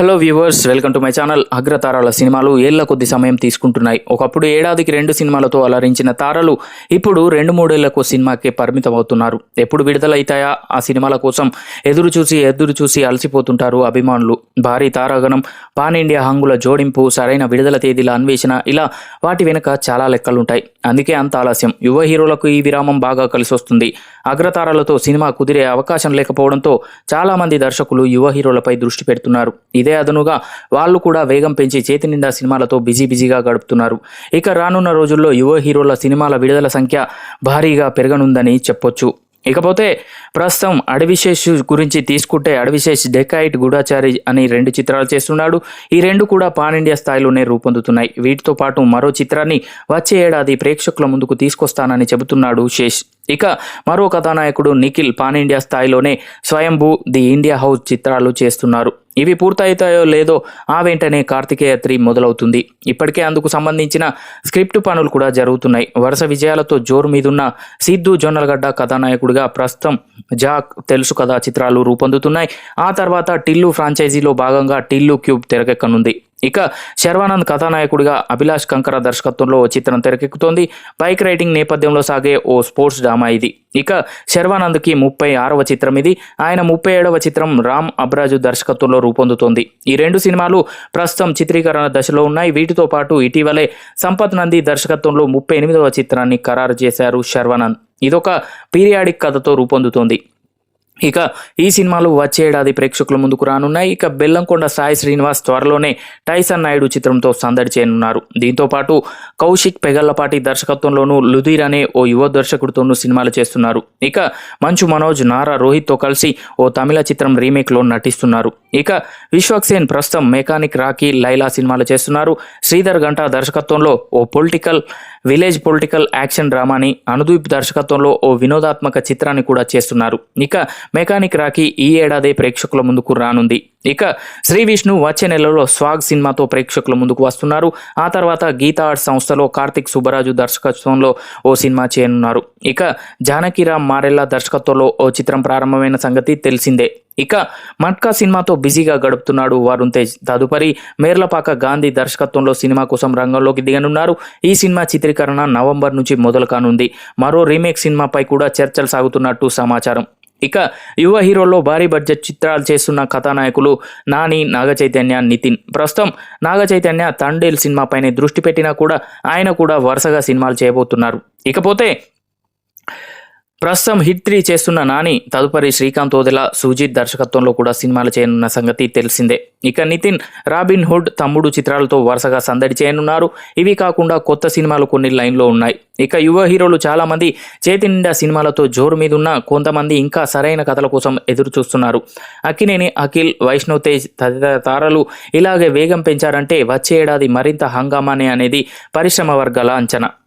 Hello viewers welcome to my channel అగ్రతారాల సినిమాలు. ఏళ్ళ కొద్ది సమయం తీసుకుంటున్నాయి. ఒకప్పుడు ఏడాదికి రెండు సినిమాలతో అలరించిన తారలు ఇప్పుడు రెండు మూడేళ్ళకు సినిమాకే పరిమితం అవుతున్నారు ఎప్పుడు విడుదలైతాయా? ఆ సినిమాల కోసం ఎదురు చూసి ఎదురు చూసి అలసిపోతుంటారు అభిమానులు. భారీ తారాగణం పాన్ ఇండియా హంగుల జోడింపు సరైన విడుదల తేదీల అన్వేషణ ఇలా వాటి వెనుక చాలా లెక్కలుంటాయి. అందుకే అంత ఆలస్యం. యువ హీరోలకు ఈ విరామం బాగా కలిసి వస్తుంది అగ్రతారాలతో సినిమా కుదిరే అవకాశం లేకపోవడంతో చాలామంది దర్శకులు యువ హీరోలపై దృష్టి పెడుతున్నారు. ఇదే అదనుగా వాళ్ళు కూడా వేగం పెంచి చేతి నిండా సినిమాలతో బిజీ బిజీగా గడుపుతున్నారు. ఇక రానున్న రోజుల్లో యువ హీరోల సినిమాల విడుదల సంఖ్య భారీగా పెరగనుందని చెప్పొచ్చు. ఇకపోతే ప్రస్తుతం అడవిశేష్ గురించి తీసుకుంటే అడవిశేష్ డెకాయిట్ గూఢాచారి అని రెండు చిత్రాలు చేస్తున్నాడు. ఈ రెండు కూడా పాన్ ఇండియా స్థాయిలోనే రూపొందుతున్నాయి. వీటితో పాటు మరో చిత్రాన్ని వచ్చే ఏడాది ప్రేక్షకుల ముందుకు తీసుకొస్తానని చెబుతున్నాడు శేష్. ఇక మరో కథానాయకుడు నిఖిల్ పాన్ ఇండియా స్థాయిలోనే స్వయంభూ ది ఇండియా హౌస్ చిత్రాలు చేస్తున్నారు. ఇవి పూర్తవుతాయో లేదో ఆ వెంటనే కార్తికేయ త్రీ మొదలవుతుంది. ఇప్పటికే అందుకు సంబంధించిన స్క్రిప్ట్ పనులు కూడా జరుగుతున్నాయి. వరుస విజయాలతో జోరు మీదున్న సిద్ధు జొన్నలగడ్డ కథానాయకుడిగా ప్రస్తుతం జాక్ తెలుసు కదా చిత్రాలు రూపొందుతున్నాయి. ఆ తర్వాత టిల్లు ఫ్రాంచైజీలో భాగంగా టిల్లు క్యూబ్ తెరకెక్కనుంది. ఇక శర్వానంద్ కథానాయకుడిగా అభిలాష్ కంకర దర్శకత్వంలో ఓ చిత్రం తెరకెక్కుతోంది. బైక్ రైడింగ్ నేపథ్యంలో సాగే ఓ స్పోర్ట్స్ డ్రామా ఇది. ఇక శర్వానంద్కి ముప్పై ఆరవ చిత్రం ఇది. ఆయన ముప్పై ఏడవ చిత్రం రామ్ అబ్రాజు దర్శకత్వంలో రూపొందుతోంది. ఈ రెండు సినిమాలు ప్రస్తుతం చిత్రీకరణ దశలో ఉన్నాయి. వీటితో పాటు ఇటీవలే సంపత్ నంది దర్శకత్వంలో ముప్పై ఎనిమిదవ చిత్రాన్ని ఖరారు చేశారు శర్వానంద్. ఇదొక పీరియాడిక్ కథతో రూపొందుతోంది. ఇక ఈ సినిమాలు వచ్చే ఏడాది ప్రేక్షకుల ముందుకు రానున్నాయి. ఇక బెల్లంకొండ సాయి శ్రీనివాస్ త్వరలోనే టైసన్ నాయుడు చిత్రంతో సందడి చేయనున్నారు. దీంతో పాటు కౌశిక్ పెగల్లపాటి దర్శకత్వంలోనూ లుధీర్ అనే ఓ యువ దర్శకుడితోనూ సినిమాలు చేస్తున్నారు. ఇక మంచు మనోజ్ నారా రోహిత్తో కలిసి ఓ తమిళ చిత్రం రీమేక్లో నటిస్తున్నారు. ఇక విశ్వక్సేన్ ప్రస్తుతం మెకానిక్ రాకీ లైలా సినిమాలు చేస్తున్నారు. శ్రీధర్ గంట దర్శకత్వంలో ఓ పొలిటికల్ విలేజ్ పొలిటికల్ యాక్షన్ డ్రామాని అనుదీప్ దర్శకత్వంలో ఓ వినోదాత్మక చిత్రాన్ని కూడా చేస్తున్నారు. ఇక మెకానిక్ రాకీ ఈ ఏడాది ప్రేక్షకుల ముందుకు రానుంది. ఇక శ్రీ విష్ణు వచ్చే నెలలో స్వాగ్ సినిమాతో ప్రేక్షకుల ముందుకు వస్తున్నారు. ఆ తర్వాత గీతా ఆర్ట్స్ సంస్థలో కార్తిక్ సుబ్బరాజు దర్శకత్వంలో ఓ సినిమా చేయనున్నారు. ఇక జానకిరామ్ మారెల్లా దర్శకత్వంలో ఓ చిత్రం ప్రారంభమైన సంగతి తెలిసిందే. ఇక మట్కా సినిమాతో బిజీగా గడుపుతున్నాడు వరుణ్ తేజ్. తదుపరి మేర్లపాక గాంధీ దర్శకత్వంలో సినిమా కోసం రంగంలోకి దిగనున్నారు. ఈ సినిమా చిత్రీకరణ నవంబర్ నుంచి మొదలు కానుంది మరో రీమేక్ సినిమాపై కూడా చర్చలు సాగుతున్నట్టు సమాచారం. ఇక యువ హీరోల్లో భారీ బడ్జెట్ చిత్రాలు చేస్తున్న కథానాయకులు నాని నాగ చైతన్య నితిన్. ప్రస్తుతం నాగ చైతన్య తండేల్ సినిమాపైనే దృష్టి పెట్టినా కూడా ఆయన కూడా వరుసగా సినిమాలు చేయబోతున్నారు. ఇకపోతే ప్రస్తుతం హిట్ త్రీ చేస్తున్న నాని తదుపరి శ్రీకాంత్ ఓదెల సుజిత్ దర్శకత్వంలో కూడా సినిమాలు చేయనున్న సంగతి తెలిసిందే. ఇక నితిన్ రాబిన్ హుడ్ తమ్ముడు చిత్రాలతో వరుసగా సందడి చేయనున్నారు. ఇవి కాకుండా కొత్త సినిమాలు కొన్ని లైన్లో ఉన్నాయి. ఇక యువ హీరోలు చాలామంది చేతి నిండా సినిమాలతో జోరు మీద ఉన్న కొంతమంది ఇంకా సరైన కథల కోసం ఎదురు చూస్తున్నారు. అక్కినేని అఖిల్ వైష్ణవ్ తేజ్ తదితర తారలు ఇలాగే వేగం పెంచారంటే వచ్చే ఏడాది మరింత హంగామానే అనేది పరిశ్రమ వర్గాల అంచనా.